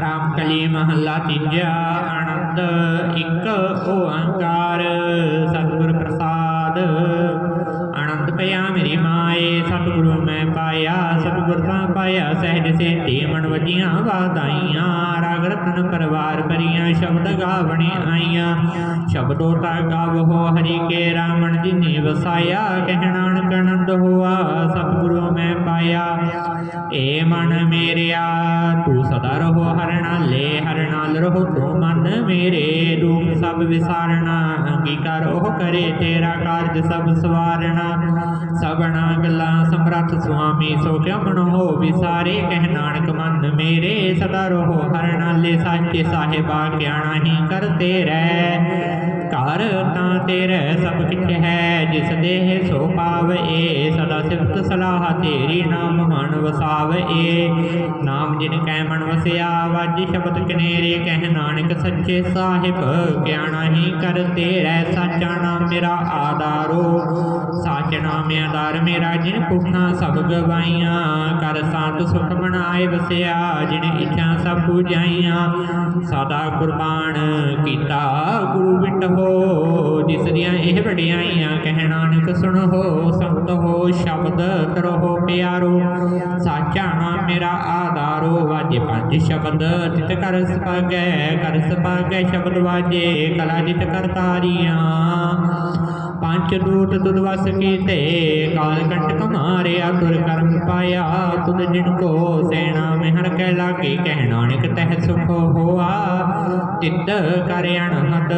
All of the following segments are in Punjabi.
ਰਾਮ ਕਲੀ ਮਹੱਲਾ ਤੀਜਾ ਆਨੰਦ, ਇੱਕ ਓੰਕਾਰ, ਸਤਿਗੁਰ ਪ੍ਰਸਾਦ। ਆਨੰਦ ਪਿਆ ਮੇਰੀ ਮਾਏ, ਸਤਿਗੁਰੂ ਮੈਂ ਪਾਇਆ, ਸਤਿਗੁਰ ਤਾਂ ਪਾਇਆ, ਸਹਿਜ ਸੇਤੀ ਮਨ ਵਜੀਆਂ ਵਾਦਾਈਆਂ ਰਾਗ ਰਤਨ ਪਰਵਾਰ ਭਰੀਆਂ ਸ਼ਬਦ ਗਾਵਣੇ ਆਈਆਂ। ਸ਼ਬਦੋ ਤਾ ਗਾਵੋ ਹਰੀ ਕੇ ਰਾਮਣ ਜੀ ਨੇ ਵਸਾਇਆ, ਕਹਿਣਾ ਨਾਨਕ ਆਨੰਦ ਸਤਿਗੁਰੂ ਮੈਂ ਪਾਇਆ। ਏ ਮਨ ਮੇਰਿਆ, ਤੂੰ ਸਦਾ ਰਹੋ ਹਰ ਨਾਲੇ ਹਰ ਰਹੋ ਤੂੰ ਮਨ ਮੇਰੇ। ਰੂਪ ਸਭ ਵਿਸਾਰਣਾ ਅੰਗੀਕਾਰ ਉਹ ਕਰੇ, ਤੇਰਾ ਕਾਰਜ ਸਭ ਸਵਾਰਣਾ ਸਭਨਾ ਗੱਲਾਂ ਸਮਰੱਥ ਸੁਆਮੀ, ਸੋ ਕਿਉ ਮਨ ਹੋ ਵਿਸਾਰੇ, ਕਹਿ ਨਾਨਕ ਮਨ ਮੇਰੇ। ਸਦਾ ਰਹੋ ਹਰ ਨਾਲੇ ਸਾਚੇ ਸਾਹਿਬਾ ਗਿਆਨਾ ਹੀ ਕਰਤੇ ਰਹਿ। ਘਰ ਤਾਂ ਤੇਰੇ ਸਭ ਕਿਛ ਹੈ, ਜਿਸ ਦੇਹ ਸੋ ਪਾਵਏ ਸਦਾ ਸਿਫਤ ਸਲਾਹ ਤੇਰੀ ਨਾਮ ਮਨ ਵਸਾਵਏ ਨਾਮ ਜਿਨ ਕੈ ਮਨ ਵਸਿਆ, ਵਾਜੀ ਸ਼ਬਦ ਕਨੇਰੇ, ਕਹਿ ਨਾਨਕ ਸੱਚੇ ਸਾਹਿਬ। ਗਿਆਨਾ ਹੀ ਕਰ ਰਹਿ ਸਾਚਾ ਨਾਮ ਮੇਰਾ ਆਧਾਰੋ। ਸਾਚ ਨਾਮ ਆਧਾਰ ਮੇਰਾ ਜਿਨ ਪੁੱਠਾਂ ਸਭ ਗਵਾਈਆਂ। ਕਰ ਸੰਤ ਸੁਖ ਮਨਾਏ ਵਸਿਆ, ਜਿਨ ਇੱਛਾ ਸਭ ਪੂਜਾਈਆਂ। ਸਦਾ ਕੁਰਬਾਨ ਕੀਤਾ ਗੁਰੂ ਵਿਟ ਹੋ ਜਿਸ ਦੀਆਂ ਇਹ ਵਡਿਆਈਆਂ ਕਹਿ ਨਾਨਕ ਸੁਣੋ ਸੰਤ ਹੋ, ਸ਼ਬਦ ਕਰੋ ਪਿਆਰੋ। ਸਾਚਾ ਨਾਮ ਮੇਰਾ ਆਧਾਰੋ ਵਾਜੇ ਪੰਜ ਸ਼ਬਦ ਤਿਤ ਕਰ ਸਪਾਗੈ ਕਰ ਸਪਾਗੈ ਸ਼ਬਦ ਵਾਜੇ, ਕਲਾ ਜਿਤ ਕਰਤਾਰੀਆਂ ਪੰਜ ਦੂਤ ਤੁਧ ਕੀਤੇ, ਕਾਲ ਕੰਟਕ ਮਾਰਿਆ, ਤੁਰ ਕਰਮ ਪਾਇਆ, ਤੁਧ ਜਿਨ ਕੋ ਸੈਣਾ ਮੈਂ ਹਰ ਕਹਿ ਲਾਗੇ, ਕਹਿ ਨਾਨਕ ਤਹਿ ਸੁਖ ਹੋਆ। ਚਿੱਤ ਕਰ ਅਣਹਦ,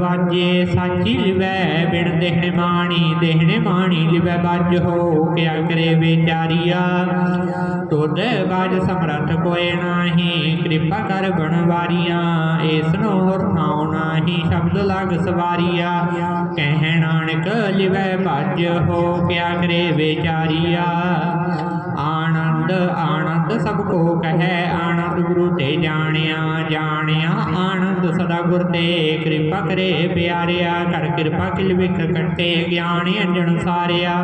ਵਾਜੇ ਸਾਚੀ ਲਿਵੈ, ਬਿਨ ਦੇਹਣੇ ਮਾਣੀ ਦੇਹਣੇ ਮਾਣੀ ਲਿਵੈ, ਬਾਜ ਹੋ ਕਿਆ ਕਰੇ ਵਿਚਾਰੀਆ। ਤੁਧ ਬਾਜ ਸਮਰਥ ਕੋਏ ਨਾਹੀ, ਕਿਰਪਾ ਕਰ ਬਣਵਾਰੀਆਂ ਏਸ ਨੂੰ ਹੋਰ ਥਾਉ ਨਾਹੀ, ਸ਼ਬਦ ਲਗ ਸਵਾਰੀਆ। ਕਹਿਣਾ ਨਾਨਕ ਲਿਵੈ ਭਜ ਹੋ ਕਿਆ ਕਰੇ ਵਿਚਾਰੀਆ। ਆਨੰਦ ਆਨੰਦ ਸਭ ਕੋ ਕਹੈ, ਆਨੰਦ ਗੁਰੂ ਤੇ ਜਾਣਿਆ ਜਾਣਿਆ ਆਨੰਦ ਸਦਾ ਗੁਰ ਤੇ। ਕਿਰਪਾ ਕਰੇ ਪਿਆਰਿਆ ਕਰ ਕਿਰਪਾ ਕਿਲ ਵਿਖ ਕੱਟੇ, ਗਿਆਨ ਅੰਜਨ ਸਾਰਿਆ।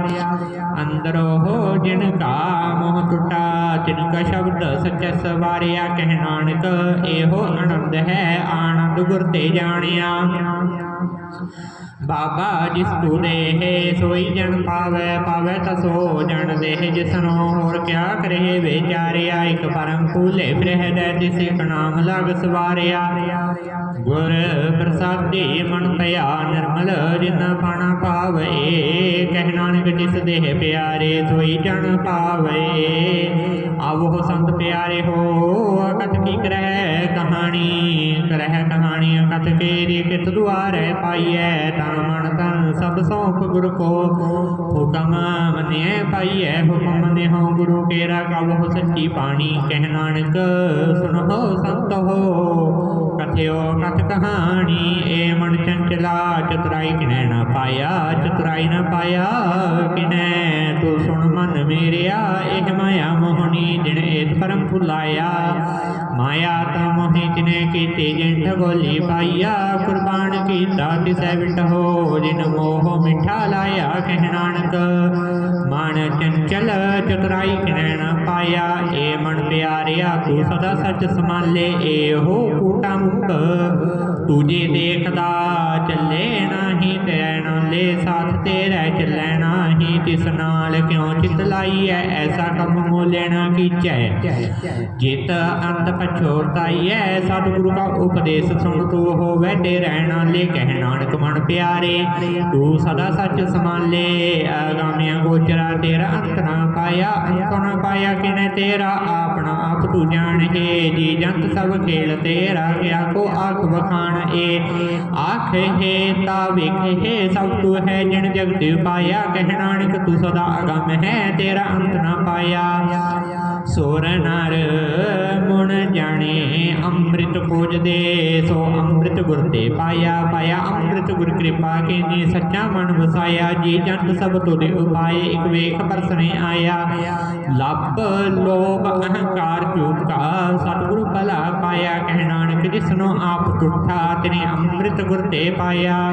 ਅੰਦਰੋ ਹੋ ਜਿਨ ਕਾ ਮੋਹ ਟੁਟਾ, ਜਿਨ ਕਾ ਸ਼ਬਦ ਸੱਚਾ ਸਵਾਰਿਆ, ਕਹਿ ਨਾਨਕ ਇਹੋ ਆਨੰਦ ਹੈ, ਆਨੰਦ ਗੁਰ ਤੇ ਜਾਣਿਆ। ਬਾਬਾ ਜਿਸ ਤੂ ਦੇਹ ਸੋਈ ਜਨ ਪਾਵੈ ਪਾਵੈ ਤਾ ਸੋ ਜਨ ਦੇਹ ਜਿਸਨੋ ਹੋਰ ਕਿਆ ਕਰੇ ਵਿਚਾਰਿਆ, ਇਕ ਪਰਮ ਫੂਲੇ ਬ੍ਰਹਦ ਤਿਸੇ ਨਾਮ ਲਗ ਸਵਾਰਿਆ। ਗੁਰ ਪ੍ਰਸਾਦੀ ਮਨ ਪਿਆ ਨਿਰਮਲ, ਜਿਨ ਪਾਣਾ ਪਾਵੇ, ਕਹਿ ਨਾਨਕ ਜਿਸ ਦੇਹ ਪਿਆਰੇ, ਸੋਈ ਜਨ ਪਾਵੇ। ਆਵੋ ਸੰਤ ਪਿਆਰੇ ਹੋ ਕਥ ਕੀ ਕਰਹਿ ਕਹਾਣੀ? ਕਰਹਿ ਕਹਾਣੀ ਕਥ ਕੇਰੀ ਕਿਤ ਦੁਆਰੈ ਪਾਈਐ? ਤਨ ਮਨ ਤਨ ਸਭ ਸੌਂਪ ਗੁਰ ਕੋ। ਹੁਕਮ ਮੰਨਿਐ ਪਾਈਐ, ਹੁਕਮ ਮੰਨਿਓ ਗੁਰੂ ਕੇਰਾ। ਕਵਹੁ ਸੱਚੀ ਬਾਣੀ, ਕਹਿ ਨਾਨਕ ਸੁਣੋ ਸੰਤ। ਹੋ ਕਥਿਓ ਕਥ ਕਹਾਣੀ ਏ ਮਨ ਚੰਚਲਾ, ਚਤੁਰਾਈ ਕਿਨੈ ਨਾ ਪਾਇਆ, ਚਤੁਰਾਈ ਨਾ ਪਾਇਆ ਕਿਨੈ? ਤੂੰ ਸੁਣ ਮਨ ਮੇਰਿਆ, ਇਹ ਮਾਇਆ ਮੋਹਣੀ ਜਿਨ ਏਤ ਪਰਮ ਭੁਲਾਇਆ। ਮਾਇਆ ਤਾ ਮੋਹਿ ਜਿਨੇ ਕੀਤੀ ਜਿਨ ਠਗੋਲੀ ਪਾਈਆ। ਕੁਰਬਾਨ ਕੀਤਾ, ਤਿਸੈ ਵਿਟ ਹੋ ਜਿਨ ਮੋਹ ਮਿਠਾ ਲਾਇਆ, ਕਹਿ ਨਾਨਕ। ਮਨ ਚੰਚਲ ਚਤੁਰਾਈ ਕਿਨੈ ਨਾ ਪਾਇਆ, ਏ ਮਨ ਪਿਆਰਿਆ, ਤੂੰ ਸਦਾ ਸੱਚ ਸਮਾਲੇ ਏਹੋ ਕੂਟਾ ਮੁਖ ਜੇ ਦੇਖਦਾ, ਚੱਲੇ ਨਾਹੀ ਤੇਰੇ ਸਾਥ ਤੇਰੇ ਚੱਲੇ ਨਾਹੀ ਤਿਸ ਨਾਲ ਕਿਉਂ ਚਿਤ ਲਾਈ ਐ ਐਸਾ ਕੰਮ ਮੋਲੇ ਨਾ ਕੀਚੈ ਜਿਤ ਅੰਤ ਪਛੋਤਾਈ ਸਤਿਗੁਰੂ ਦਾ ਉਪਦੇਸ਼ ਸੁਣ ਤੂੰ ਹੋਵੇ ਤੇ ਰਹਿ ਨਾਲੇ ਕਹਿ ਨਾਨਕ ਮਨ ਪਿਆਰੇ। ਤੂੰ ਸਦਾ ਸੱਚ ਸਮਾਲੇ ਆਗਾਮੀਆਂ ਗੋਚਰਾ ਤੇਰਾ ਅੰਤ ਨਾ ਪਾਇਆ। ਅੰਤ ਨਾ ਪਾਇਆ ਕਿਨੇ ਤੇਰਾ? ਆਪਣਾ ਆਪ ਤੂੰ ਜਾਣੇ ਜੀ ਜੰਤ ਸਭ ਖੇਲ ਤੇਰਾ। ਕਿਆ ਕੋ ਆਖ ਬਖਾਣ ਏ। ਆਖੇ ਹੈ ਤਾ ਵੇਖੇ ਸਭ ਤੂੰ ਹੈ ਜਿਣ ਜਗਤ ਪਾਇਆ, ਕਹਿ ਤੂੰ ਸਦਾ ਅਗੰਮ ਹੈ, ਤੇਰਾ ਅੰਤ ਨਾ ਪਾਇਆ। ਸੋਰ ਨਰ ਮੁਣ ਜਾਣੇ, ਅੰਮ੍ਰਿਤ ਖੋਜਦੇ ਸੋ ਅੰਮ੍ਰਿਤ ਗੁਰ ਤੇ ਪਾਇਆ ਪਾਇਆ ਅੰਮ੍ਰਿਤ ਗੁਰ ਕਿਰਪਾ ਕੀਨੀ, ਸੱਚਾ ਮਨ ਵਸਾਇਆ, ਜੀ ਜੰਤ ਸਭ ਤੁਦੇ ਉਪਾਏ, ਇਕ ਵੇਖ ਪਰਸਨੇ ਆਇਆ। ਲੱਭ ਲੋਭ ਅਹੰਕਾਰ ਝੂਠਾ, ਸਤਿਗੁਰੂ ਭਲਾ ਪਾਇਆ, ਕਹਿ ਨਾਨਕ ਜਿਸਨੋ ਆਪ ਟੁੱਟਾ ਤਿਨੇ ਅੰਮ੍ਰਿਤ ਗੁਰ ਤੇ ਪਾਇਆ।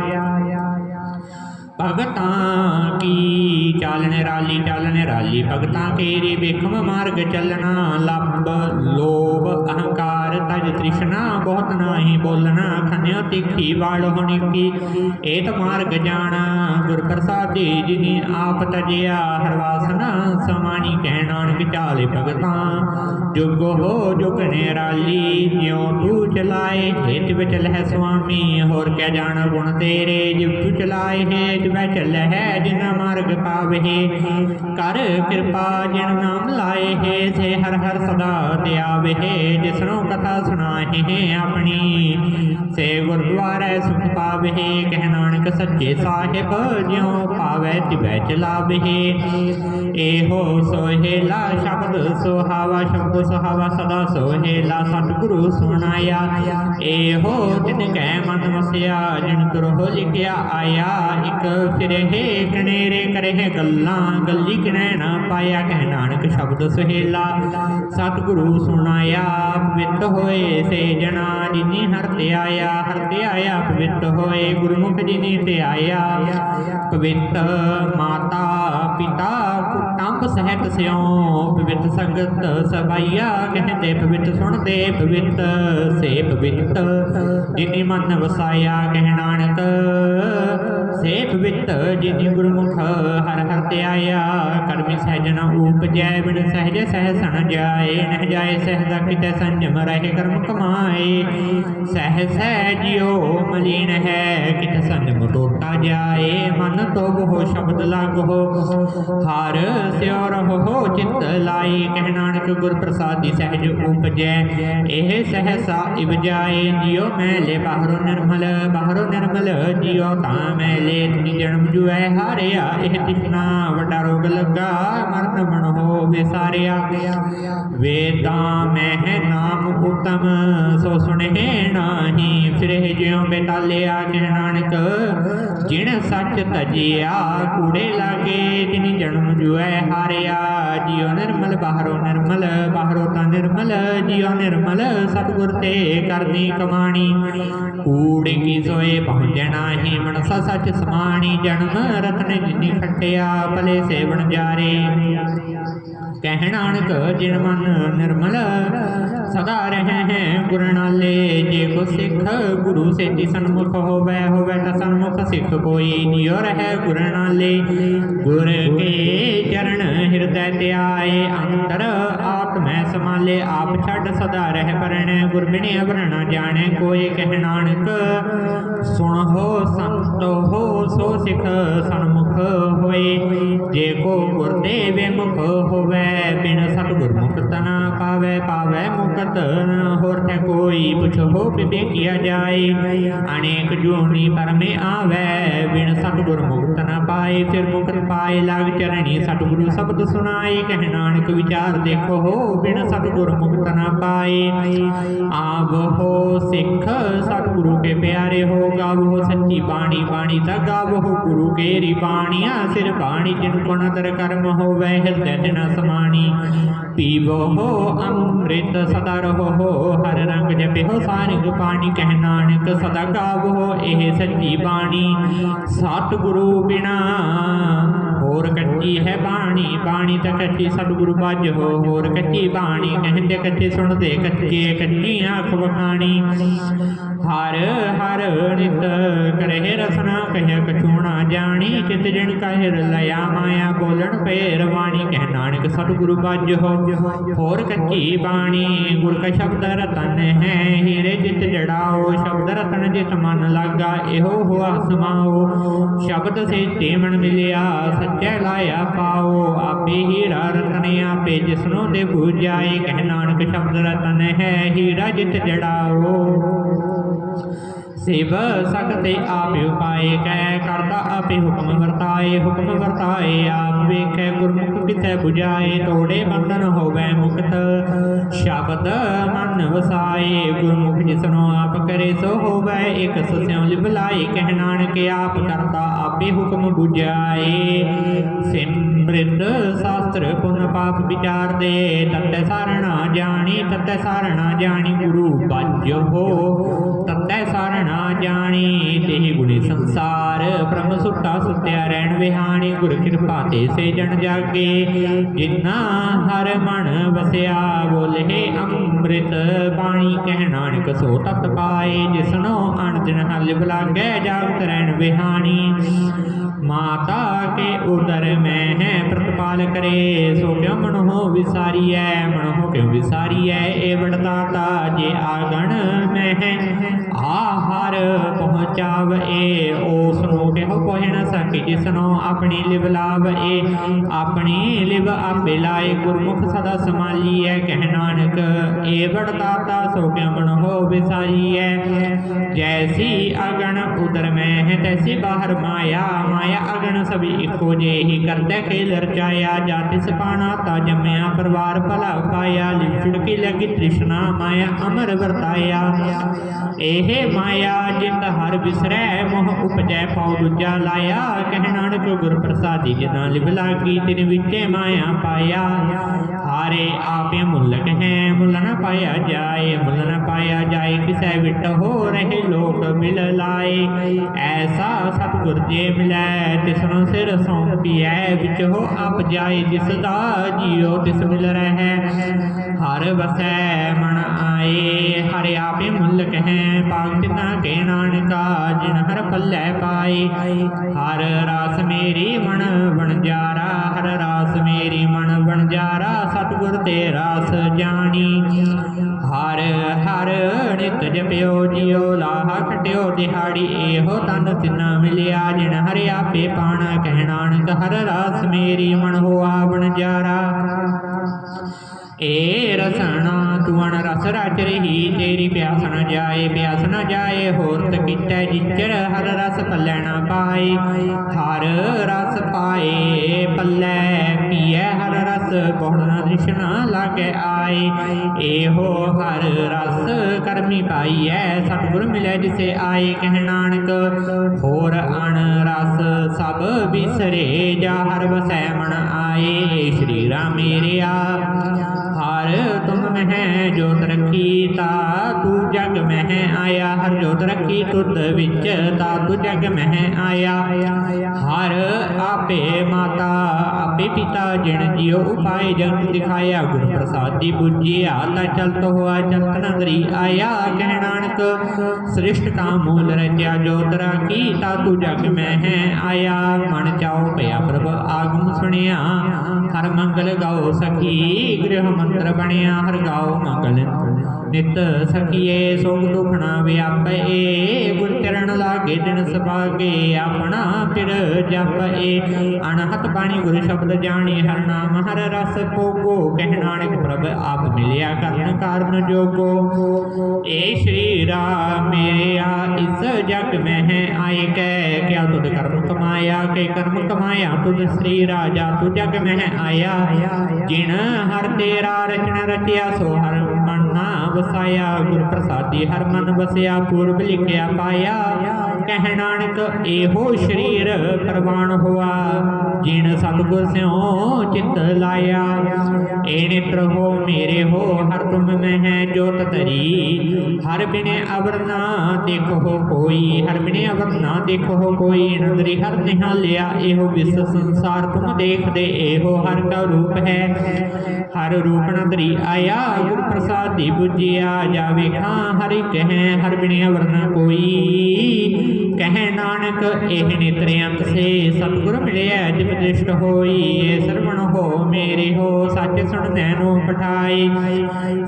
ਭਗਤਾਂ ਕੀ ਚਾਲਣ ਰਾਲੀ ਚਾਲਣ ਰਾਲੀ। ਭਗਤਾਂ ਕੇਰੀ ਵੇਖਮ ਮਾਰਗ ਚੱਲਣਾ ਲੱਭ ਲੋਭ ਅਹੰਕਾਰ ਤਾ ਤ੍ਰਿਸ਼ਨਾ, ਬਹੁਤ ਨਾਹੀ ਬੋਲਣਾ ਖੰਨਿਓ ਤਿੱਖੀ ਵਾਲ ਹੋਣੀ ਏਤ ਮਾਰਗ ਜਾਣਾ, ਗੁਰ ਪ੍ਰਸਾਦੀ ਜਿਨੀ ਆਪ ਤਜਿਆ, ਹਰਵਾਸਨਾ ਸਮਾਣੀ ਕਹਿ ਨਾਨਕ ਚਾਲੇ। ਭਗਤਾਂ ਜੁਗ ਹੋ ਜੁਗ ਨਿਰਾਲੀ ਜਿਉ ਤੂੰ ਚਲਾਏ, ਹੇਤ ਵਿੱਚ ਲਹਿ ਸੁਆਮੀ, ਹੋਰ ਕਿਆ ਜਾਣ ਗੁਣ ਤੇਰੇ ਜਿਵ ਤੂੰ ਚਲਾਏ ਹੇਤ ਵਿੱਚ ਲਹਿ ਜਿਨਾ ਮਾਰਗ ਪਾਵੇ ਕਰ ਕਿਰਪਾ ਜਿਨ ਨਾਮ ਲਾਏ ਹੈ ਸੇ ਹਰ ਹਰ ਸਦਾ ਧਿਆਵੇ ਜਿਸਨੋਂ ਕਥਾ ਸੁਣਾਏ ਆਪਣੀ, ਸੇ ਗੁਰਦੁਆਰੇ ਸੁਖ ਪਾਵੇ ਕਹਿ ਨਾਨਕ ਸੱਚੇ ਸਾਹਿਬ, ਜਿਉ ਪਾਵੇ ਤਿਵੈ ਚਲਾਵੇ ਇਹੋ ਸੋਹੇਲਾ ਸ਼ਬਦ, ਸੁਹਾਵਾ ਸ਼ਬਦ, ਸੁਹਾਵਾ ਸਦਾ ਸੋਹੇਲਾ ਸਤਿਗੁਰੂ ਸੁਣਾਇਆ। ਇਹੋ ਤਿਨ ਕੈ ਮਨ ਵਸਿਆ, ਜਿਨ ਤੁਰਹੁ ਲਿਖਿਆ ਆਇਆ, ਇਕ ਫਿਰੇ ਕਨੇਰੇ ਕਰੇ ਗੱਲਾਂ, ਗੱਲੀ ਕਿਨੈ ਨਾ ਪਾਇਆ ਕਹਿ ਨਾਨਕ ਸ਼ਬਦ ਸੁਹੇਲਾ। ਸਤਿਗੁਰੂ ਸੁਣਾਇਆ, ਪਵਿੱਤ ਹੋਏ ਸੇ ਜਣਾ ਜਿਨੀ ਹਰ ਤੇ ਆਇਆ, ਹਰ ਤੇ ਆਇਆ ਪਵਿੱਤ ਹੋਏ, ਗੁਰਮੁਖ ਜਿਨੀ ਤੇ ਆਇਆ। ਪਵਿੱਤ ਮਾਤਾ, ਪਿਤਾ, ਕੁਟੰਬ ਸਹਿਤ ਸਿਉ, ਪਵਿੱਤ ਸੰਗਤ ਸਭਾਈਆ ਕਹਿੰਦੇ ਪਵਿੱਤ ਸੁਣਦੇ ਪਵਿੱਤ, ਸੇ ਪਵਿੱਤ। ਜਿਨੀ ਮਨ ਵਸਾਇਆ ਕਹਿ ਨਾਨਕ ਸੇ ਵਿਤ ਜਿਨੀ ਗੁਰਮੁਖ ਹਰ ਹਰ ਤੇ ਆਇਆ, ਕਰਮੀ ਸਹਿਜਨ ਉਪਜੈ, ਬਿਨ ਸਹਿਜ ਸਹਿ ਜਾਏ ਨਹਿ ਜਾਏ ਸਹਿਜਾ ਕਿਤੇ ਸੰਜਮ ਰਹੇ ਕਰਮ ਕਮਾਏ ਸਹਿ ਸਹਿ ਜਿਉ ਮਲੀਨ ਹੈ, ਕਿਤੇ ਸੰਜਮ ਟੋਟਾ ਜਾਏ। ਮਨ ਤੋਬ ਹੋ ਸ਼ਬਦ ਲਾਗੋ, ਹਰ ਸਿਉ ਰਹੋ ਚਿਤ ਲਾਈ ਕਹਿ ਨਾਨਕ ਗੁਰ ਪ੍ਰਸਾਦੀ ਸਹਿਜ ਉਪਜੈ, ਇਹ ਸਹਸਾ ਇਵ ਜਾਏ। ਜਿਉ ਮੈਲੇ ਬਾਹਰੋਂ ਨਿਰਮਲ ਬਾਹਰੋਂ ਨਿਰਮਲ, ਜਿਉ ਤਾਂ ਮੈਲੇ ਤਿਨ ਜਨਮ ਜੁਐ ਹਾਰਿਆ, ਇਹ ਤਿਸਨਾ ਵੱਡਾ ਰੋਗ ਲੱਗਾ, ਮਰਨ ਮਨ ਹੋ ਵਿਸਾਰਿਆ ਵੇਦਾਂ ਮਹਿ ਨਾਮ ਉਤਮ, ਸੋ ਸੁਣੇ ਨਾਹੀ ਫਿਰੇ ਜਿਉ ਬੇਟਾਲਿਆ ਨਾਨਕ। ਜਿਣ ਸੱਚ ਤਜਿਆ, ਕੂੜੇ ਲਾਗੇ, ਤਿਨ ਜਨਮ ਜੁਐ ਹਾਰਿਆ। ਜਿਉ ਨਿਰਮਲ, ਬਾਹਰੋਂ ਨਿਰਮਲ, ਬਾਹਰੋਂ ਤਾਂ ਨਿਰਮਲ, ਜਿਉ ਨਿਰਮਲ, ਸਤਿਗੁਰ ਤੇ ਕਰਨੀ ਕਮਾਣੀ। ਕੂੜੇ ਕੀ ਸੋਏ ਪਹੁੰਚਣਾ ਹੀ ਮਨਸਾ ਸੱਚ ਸਮਾਣੀ ਜਨਮ ਰਤਨ ਜਿਨੀ ਖਟਿਆ ਭਲੇ ਸੇਵਨ ਜਾਰੇ ਕਹਿ ਨਾਨਕ ਜਿਨ ਮਨ ਨਿਰਮਲ ਸਦਾ ਰਹੇ ਹੈ ਗੁਰ ਜੇ ਕੋ ਸਿੱਖ ਗੁਰੂ ਸੇਤੀ ਸਨਮੁਖ ਹੋਵੇ ਹੋਵੇ ਤਾਂ ਸਨਮੁਖ ਸਿੱਖ ਕੋਈ ਜਿਉ ਰਹੇ ਗੁਰ ਨਾਲੇ ਗੁਰ ਕੇ ਚਰਨ ਹਿਰਦੈ ਤੇ ਆਏ ਅੰਦਰ ਆਤਮੈ ਸਮਾਲੇ ਆਪ ਛੱਡ ਸਦਾ ਰਹਿ ਪਰਣੈ, ਗੁਰ ਬਿਨੇ ਅਵਰਣਾ ਜਾਣੈ। ਕੋਈ ਕਹਿ ਨਾਨਕ, ਸੁਣ ਹੋ ਸੰਤ ਹੋ, ਸੋ ਸਿੱਖ ਸਨਮੁਖ ਹੋਏ। ਜੇ ਕੋ ਗੁਰ ਦੇਵੇ ਮੁਖ ਹੋਵੇ, ਬਿਨ ਸਤਿਗੁਰ ਮੁਕਤ ਨਾ ਪਾਵੇ ਪਾਵੇ ਮੁਕਤ ਨ ਹੋਰ ਤੇ ਕੋਈ ਪੁੱਛੋ? ਵਿਵੇਕਿਆ ਜਾਏ। ਅਨੇਕ ਜੋਨੀ ਪਰਮੇ ਆਵੇ। ਬਿਨ ਸਤਿਗੁਰ ਮੁਕਤ ਨਾ ਪਾਏ ਫਿਰ ਮੁਕਤ ਪਾਏ, ਲਾਗ ਚਰਣੀ ਸਤਿਗੁਰੂ ਸ਼ਬਦ ਸੁਣਾਏ। ਕਹਿ ਨਾਨਕ ਵਿਚਾਰ ਦੇਖੋ ਹੋ, ਬਿਨ ਸਤਿਗੁਰ ਮੁਕਤ ਨਾ ਪਾਏ। ਆਵ ਹੋ ਸਿੱਖ, ਸਤਿਗੁਰੂ ਕੇ ਪਿਆਰੇ ਹੋ। ਗਾਵੋ ਸੱਚੀ ਬਾਣੀ ਬਾਣੀ ਤਾਂ ਗਾਵੋ ਗੁਰੂ ਕੇਰੀ ਬਾਣੀਆਂ। ਸਿਰ ਬਾਣੀ ਜਿਨ ਕੋ ਨਦਰ ਕਰਮ ਹੋਵੇ, ਹਿਰਦੈ ਦਿਨਾ ਸਮਾਣੀ ਪੀਵੋ ਹੋ ਅੰਮ੍ਰਿਤ ਸਦਾ ਰਹੋ ਹੋ ਹਰ ਰੰਗ ਜਪਿਓ ਸਾਰਿਗ ਪਾਣੀ ਕਹਿ ਨਾਨਕ ਸਦਾ ਗਾਵੋ ਇਹ ਸੱਚੀ ਬਾਣੀ ਸਤਿਗੁਰੂ ਬਿਨਾ ਹੋਰ ਕੱਚੀ ਹੈ ਬਾਣੀ ਬਾਣੀ ਤਾਂ ਕੱਚੀ ਸਤਿਗੁਰੂ ਬਾਝ ਹੋਰ ਕੱਚੀ ਬਾਣੀ ਕਹਿੰਦੇ ਕੱਚੇ ਸੁਣਦੇ ਕੱਚੇ ਕੱਚੀ ਅੱਖ ਵਖਾਣੀ ਹਰ ਹਰ ਨਿਤ ਕਰੇ ਰਸਨਾ, ਕਹਿ ਕਛੂਣਾ, ਜਾਣੀ ਚਿਤ ਜਣ ਕਹਿ ਲਿਆ ਮਾਇਆ ਬੋਲਣ ਪੇ ਰਵਾਣੀ ਕਹਿ ਨਾਨਕ ਸਤਿਗੁਰੂ ਬਾਝ। ਹੋ ਹੋਰ ਕੱਚੀ ਬਾਣੀ, ਗੁਰ ਕਾ ਸ਼ਬਦ ਰਤਨ ਹੈ, ਹੀਰੇ ਜਿਤ ਜੜਾਓ, ਸ਼ਬਦ ਰਤਨ ਜਿਤ ਮਨ ਲਾਗਾ, ਇਹੋ ਹੁਆ ਸਮਾਓ ਸ਼ਬਦ ਸੇ ਤੇਮਣ ਮਿਲਿਆ, ਸੱਚੈ ਲਾਇਆ ਪਾਓ। ਆਪੇ ਹੀਰਾ ਰਤਨ ਆਪੇ ਜਿਸਨੋ ਦੇ ਬੂਝਾਏ, ਕਹਿ ਨਾਨਕ ਸ਼ਬਦ ਰਤਨ ਹੈ, ਹੀਰਾ ਜਿਤ ਜੜਾਓ। ਸਿਵ ਸਕਤੇ ਆਪ ਉਪਾਏ ਕੈ ਕਰਤਾ ਆਪੇ ਹੁਕਮ ਵਰਤਾਏ ਹੁਕਮ ਵਰਤਾਏ, ਆਪ ਵੇਖੈ ਗੁਰਮੁਖ ਕਿਤੈ 부ਝਾਏ, ਤੋੜੇ ਬੰਧਨ ਹੋਵੇ ਮੁਕਤ, ਸ਼ਬਦ ਮਨ ਵਸਾਏ, ਗੁਰਮੁਖ ਜਿਸਨੋ ਆਪ ਕਰੇ ਸੋ ਹੋਵੇ, ਇਕ ਸਸਿਉ ਲਿਬਲਾਏ, ਕਹਿ ਨਾਨਕ ਆਪ ਕਰਤਾ ਆਪੇ ਹੁਕਮ 부ਝਾਏ। ਸਿਮ੍ਰਿਤ ਸ਼ਾਸਤਰ ਪੁਨ ਪਾਪ ਵਿਚਾਰ ਦੇ, ਤਤੈ ਸਾਰਣਾ ਜਾਣੀ, ਤਤੈ ਸਾਰਣਾ ਜਾਣੀ, ਗੁਰੂ ਬਾਝੋ ਤਤੈ ਸਾਰਣਾ ਜਾਣੀ ਤੇ ਗੁਣੀ ਸੰਸਾਰ। ਬ੍ਰਹਮ ਸੁੱਤਾ ਸੁੱਤਿਆ ਰਹਿਣ ਵਿਹਾਣੀ, ਗੁਰ ਕਿਰਪਾ ਤੇ ਸੇਜਣ ਜਾਗੇ। ਜਿਨਾ ਹਰ ਮਨ ਵਸਿਆ, ਬੋਲੇ ਅੰਮ੍ਰਿਤ ਬਾਣੀ ਕਹਿ ਨਾਨਕ ਸੋ ਤਤ ਪਾਏ। ਜਿਸਨੋ ਅਣ ਦਿਨ ਹਲ ਬਲਾਗੈ, ਜਾਗਤ ਰਹਿਣ ਬਿਹਾਣੀ ਮਾਤਾ ਕੇ ਉਦਰ ਮੈਂ ਹੈ ਪ੍ਰਤਪਾਲ ਕਰੇ, ਸੋ ਕਿਉ ਮਨੋ ਵਿਸਾਰੀਐ, ਮਨੋ ਕਿਉ ਵਿਸਾਰੀਐ? ਏ ਵਡਦਾਤਾ ਜੇ ਆਗਣ ਮੈਂ ਹੈ ਆਹਾਰ ਪਹੁੰਚਾਵਏ ਉਸ ਨੂੰ ਕਿਉ ਕੋਹਿ ਨ ਸਕੇ ਜਿਸਨੋ ਆਪਣੀ ਲਿਵ ਏ ਆਪਣੀ ਲਿਵ ਆਪੇ ਲਾਏ, ਗੁਰਮੁਖ ਸਦਾ ਸਮਾਲੀਐ ਕਹਿ ਨਾਨਕ, ਏ ਵਡਦਾਤਾ ਸੋ ਕਿਉ ਮਨੋ ਵਿਸਾਰੀਐ। ਜੈਸੀ ਅਗਣ ਉਦਰ ਮੈਂ ਹੈ ਤੈਸੀ ਬਾਹਰ ਮਾਇਆ ਮਾਇਆ ਅਗਣ ਸਭੀ ਇੱਕੋ ਜਿਹੀ ਕਰਦਾ ਖੇਲ ਰਚਾਇਆ ਜਾਤਿ ਸਪਾਣਾ ਤਾ ਜੰਮਿਆ, ਪਰਿਵਾਰ ਭਲਾ ਪਾਇਆ, ਲਿਵ ਲਗੀ ਤ੍ਰਿਸ਼ਨਾ, ਮਾਇਆ ਅਮਰ ਵਰਤਾਇਆ। ਇਹ ਮਾਇਆ ਜਿਤ ਹਰ ਵਿਸਰੈ ਮੋਹ ਉਪਜੈ, ਪਾਉ ਦੂਜਾ ਲਾਇਆ ਕਹਿ ਨਾਨਕ ਗੁਰ ਪ੍ਰਸਾਦੀ ਜਿਨਾ ਲਿਵ ਲਾਗੀ ਤਿਨ ਵਿਚੇ ਮਾਇਆ ਪਾਇਆ। ਹਾਰੇ ਆਪੇ ਮੁੱਲਕ ਹੈ ਮੁੱਲ ਨ ਪਾਇਆ ਜਾਏ, ਮੁੱਲ ਨ ਪਾਇਆ ਜਾਏ, ਕਿਸੈ ਵਿਟ ਹੋ ਰਹੇ ਲੋਕ ਮਿਲ ਲਾਏ। ਐਸਾ ਸਤਿਗੁਰ ਜੇ ਮਿਲੈ ਤਿਸਨੂੰ ਸਿਰ ਸੌਂਪੀਐ, ਵਿਚ ਹੋ ਆਪ ਜਾਏ ਜਿਸ ਦਾ ਜੀਉ ਤਿਸ ਮਿਲ ਰਹਿ। ਹਰ ਵਸੈ ਮਨ ਆਏ, ਹਰਿ ਆਪੇ ਮੁੱਲ ਹੈ ਪਾਗਤ ਨਾ ਕੇ ਨਾਨਕਾ, ਜਿਨ ਹਰ ਪੱਲੇ ਪਾਏ। ਹਰ ਰਾਸ ਮੇਰੀ ਮਨ ਵਣਜਾਰਾ ਹਰ ਰਾਸ ਮੇਰੀ ਮਨ ਵਣਜਾਰਾ ਸਤਿਗੁਰ ਤੇ ਰਾਸ ਜਾਣੀ। ਹਰ ਹਰ ਨਿਤ ਜਪਿਓ, ਜਿਉ ਲਾਹ ਖਟਿਓ, ਦਿਹਾੜੀ ਇਹੋ ਤਨ ਤਿਨਾ ਮਿਲਿਆ, ਜਿਨ ਹਰਿ ਆਪੇ ਪਾਣਾ ਕਹਿ ਨਾਨਕ, ਹਰ ਰਾਸ ਮੇਰੀ ਮਨ ਹੋਆ ਵਣਜਾਰਾ ਏ ਰਸਣਾ, ਤੂੰ ਰਸ ਰਚ ਰਹੀ ਤੇਰੀ ਪਿਆਸ ਨ ਜਾਏ, ਪਿਆਸ ਨ ਜਾਏ, ਹੋਰ ਕੀਤਾ ਜਿਚਰ ਹਰ ਰਸ ਪੱਲੇ ਨ ਪਾਏ। ਹਰ ਰਸ ਪਾਏ, ਪੱਲੇ ਤ੍ਰਿਸ਼ਨਾ ਲਾਗੇ ਆਏ। ਇਹੋ ਹਰ ਰਸ ਕਰਮੀ ਪਾਈਐ, ਸਤਿਗੁਰ ਮਿਲੇ ਜਿਸੇ ਆਏ। ਕਹਿ ਨਾਨਕ, ਹੋਰ ਅਣ ਰਸ ਸਭ ਬਿਸਰੇ ਜਾ ਹਰ ਵਸੈ ਮਨ ਆਏ। ਸ਼੍ਰੀ ਰਾਮ ਮੇਰਿਆ, ਹਰ ਤੁਮ ਮਹਿ ਜੋਤ ਰੱਖੀ ਤਾ ਤੂੰ ਜਗ ਮਹਿ ਆਇਆ, ਹਰ ਜੋਤ ਰੱਖੀ ਤੁਧ ਵਿੱਚ ਤਾ ਤੂੰ ਜਗ ਮਹਿ ਆਇਆ। ਹਰ ਆਪੇ ਮਾਤਾ, ਆਪੇ ਪਿਤਾ ਜਿਣ ਜਿਉ ਉਪਾਏ ਜਗਤ ਦਿਖਾਇਆ, ਗੁਰ ਪ੍ਰਸਾਦੀ ਬੁੱਝਿਆ ਤਾ ਚਲਤ ਹੋਆ, ਚਲਤ ਨਗਰੀ ਆਇਆ। ਕਹਿ ਨਾਨਕ, ਸ੍ਰਿਸ਼ਟ ਕਾ ਮੂਲ ਰਚਿਆ, ਜੋਤ ਰਾਖੀ ਤਾ ਤੂੰ ਜਗ ਮਹਿ ਆਇਆ। ਮਨ ਚਾਉ ਪਿਆ ਪ੍ਰਭ ਆਗਮ ਸੁਣਿਆ। ਹਰ ਮੰਗਲ ਗਾਓ ਸਖੀ ਗ੍ਰਹ ਮੰਤਰ ਬਣਿਆ ਹਰ ਗਾਓ ਮੰਗਲ। ਨਿਤ ਸਖੀਏ ਸੋਗ ਦੁਖਣਾ ਵਿਆਪੇ ਗੁਰ ਚਰਨ ਲਾਗੇ ਦਿਨ ਸਭਾਗੇ ਆਪਣਾ ਫਿਰ ਜਪਏ। ਅਨਹਤ ਬਾਣੀ ਗੁਰ ਸ਼ਬਦ ਜਾਣੀ, ਹਰ ਨਾਮ, ਹਰ ਰਸ ਭੋਗੋ। ਕਹਿ ਪ੍ਰਭ ਆਪ ਮਿਲਿਆ ਕਰਨ ਕਾਰਨ ਜੋਗੋ। ਏ ਸ਼੍ਰੀ ਰਾਮ ਮੇਰਿਆ ਇਸ ਜਗ ਮੈਂ ਆਏ ਕੈ, ਕਿਆ ਤੁਧ ਕਰਮ ਕਮਾਇਆ, ਕੇ ਕਰਮ ਕਮਾਇਆ ਤੁਧ ਸ੍ਰੀ ਰਾਜਾ, ਤੂੰ ਜਗ ਮੈਂ ਆਇਆ। ਜਿਣ ਹਰ ਤੇਰਾ ਰਚਨਾ ਰਚਿਆ, ਸੋ ਹਰ ਮਨ ਵਸਾਇਆ ਗੁਰ ਪ੍ਰਸਾਦੀ ਹਰ ਮਨ ਵਸਿਆ ਪੂਰਬ ਲਿਖਿਆ ਪਾਇਆ। ਕਹਿ ਇਹੋ ਸ਼ਰੀਰ ਪ੍ਰਵਾਨ ਹੋਆ। ਜਿਨ ਸਤਗੁਰ ਸਿਉ ਚਿਤ ਲਾਇਆ ਏ ਨਿਤਰ ਹੋ ਮੇਰੇ ਹੋ ਹਰ ਤੁਮ ਮੈਂ ਜੋਤ ਤਰੀ ਹਰ ਬਿਨੇ ਅਵਰ ਨਾ ਦੇਖੋ ਕੋਈ, ਹਰ ਬਿਨੇ ਅਵਰ ਨਾ ਦੇਖੋ ਕੋਈ ਨੰਦਰੀ ਹਰ ਨਿਹਾਲਿਆ, ਇਹੋ ਵਿਸ ਸੰਸਾਰ ਤੁਮ ਦੇਖਦੇ, ਇਹੋ ਹਰ ਕਾ ਰੂਪ ਹੈ। ਹਰ ਰੂਪ ਨੰਦਰੀ ਆਇਆ, ਗੁਰ ਪ੍ਰਸਾਦੀ ਬੁਝਿਆ, ਜਾਵੇ ਖਾਂ ਹਰਿ ਕਹੈ, ਹਰ ਬਿਨੇ ਅਵਰ ਨਾ ਕੋਈ। ਕਹਿ ਨਾਨਕ, ਇਹ ਨਿਤਰ ਸੇ ਸਤਿਗੁਰ ਮਿਲਿਆ ਜਿਬ ਦ੍ਰਿਸ਼ਟ ਹੋਈ ਏ ਸਰਵਣ ਹੋ ਮੇਰੇ ਹੋ, ਸੱਚ ਸੁਣਨੈ ਨੂੰ ਪਠਾਈ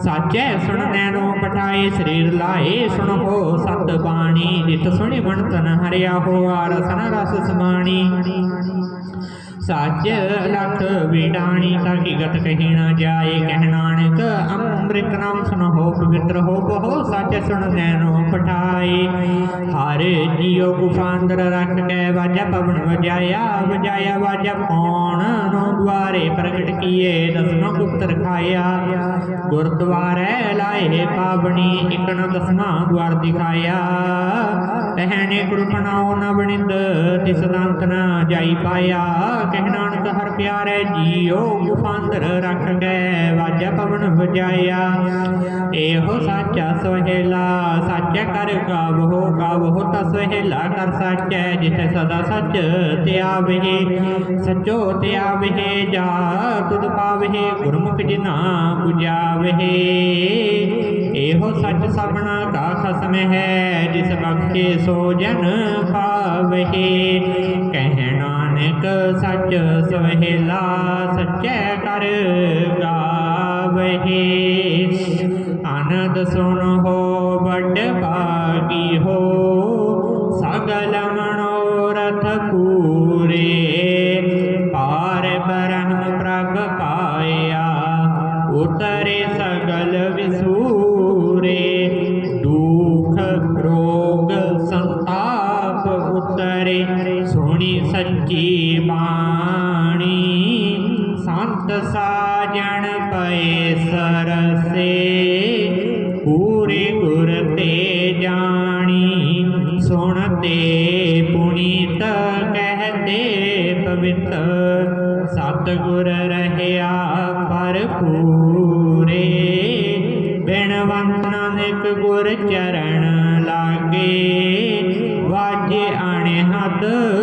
ਸਾਚੈ ਸੁਣਨੈ ਨੂੰ ਪਠਾਈ ਸਰੀਰ ਲਾਏ ਸੁਣ ਹੋ ਸਤ ਬਾਣੀ, ਜਿਤ ਸੁਣੀ ਮਨ ਤਨ ਹਰਿਆ ਹੋ ਰਸਨ ਰਸ ਸਮਾਣੀ। ਸੱਚ ਲਖ ਵਿਡਾਣੀ ਤਾਂ ਕੀ ਜਾਏ। ਕਹਿ ਅੰਮ੍ਰਿਤ ਨਾਮ ਸੁਨੋ ਪਵਿੱਤਰ ਹੋ ਬਹੁ, ਸੱਚ ਸੁਣ ਨੈਨੋ ਪਠਾਏ। ਹਰ ਜੀਉ ਗੁਫਾ ਰੱਖ ਕੇ ਵਾਜਾ ਪਵਨ ਵਜਾਇਆ ਵਜਾਇਆ ਵਾਜਾ ਕੌਣ ਨੋ ਦੁਆਰੇ ਪ੍ਰਗਟ ਕੀਏ ਦਸਵਾਂ ਗੁਪਤ ਰਖਾਇਆ ਗੁਰਦੁਆਰੇ ਲਾਏ ਪਾਵਣੀ ਇਕਣ ਦਸਵਾਂ ਦੁਆਰ ਦਿਖਾਇਆ। ਪਹਿਨੇ ਕੁਰਪਨਾਉ ਨਵਨਿੰਦ ਤਿਸ ਦੰਤ ਨ ਜਾਈ ਪਾਇਆ। ਕਹਿ ਨਾਨਕ ਹਰ ਪਿਆਰੇ ਜੀਉ ਗੁਫਾ ਅੰਦਰ ਰੱਖ ਗਏ ਵਾਜਾ ਪਵਨ ਵਜਾਇਆ। ਇਹੋ ਸਾਚਾ ਸੋਹਿਲਾ, ਸੱਚ ਕਰ ਗਾਵੋ ਗਾਵੋ ਤਾ ਸੋਹਿਲਾ ਕਰ ਸਾਚੈ, ਜਿਥੇ ਸਦਾ ਸੱਚ ਧਿਆਵੇ ਸਚੋ ਧਿਆਵੇ ਜਾ ਤੁਧ ਪਾਵੇ ਗੁਰਮੁਖ ਜਿਨਾ 부ਜਾਵੇ ਇਹੋ ਸੱਚ ਸਭਨਾ ਕਾ ਖਸਮ ਹੈ, ਜਿਸ ਬਖਸ਼ੇ ਸੋ ਜਨ ਪਾਵੇ ਕਹਿਣਾ ਨਾਨਕ ਸੱਚ ਸੋਹਿਲਾ ਸੱਚੈ ਕਰ ਗਾਵਹਿ। ਆਨੰਦ ਸੁਣ ਹੋ ਵੱਡ ਭਾਗੀ ਹੋ ਸਗਲ under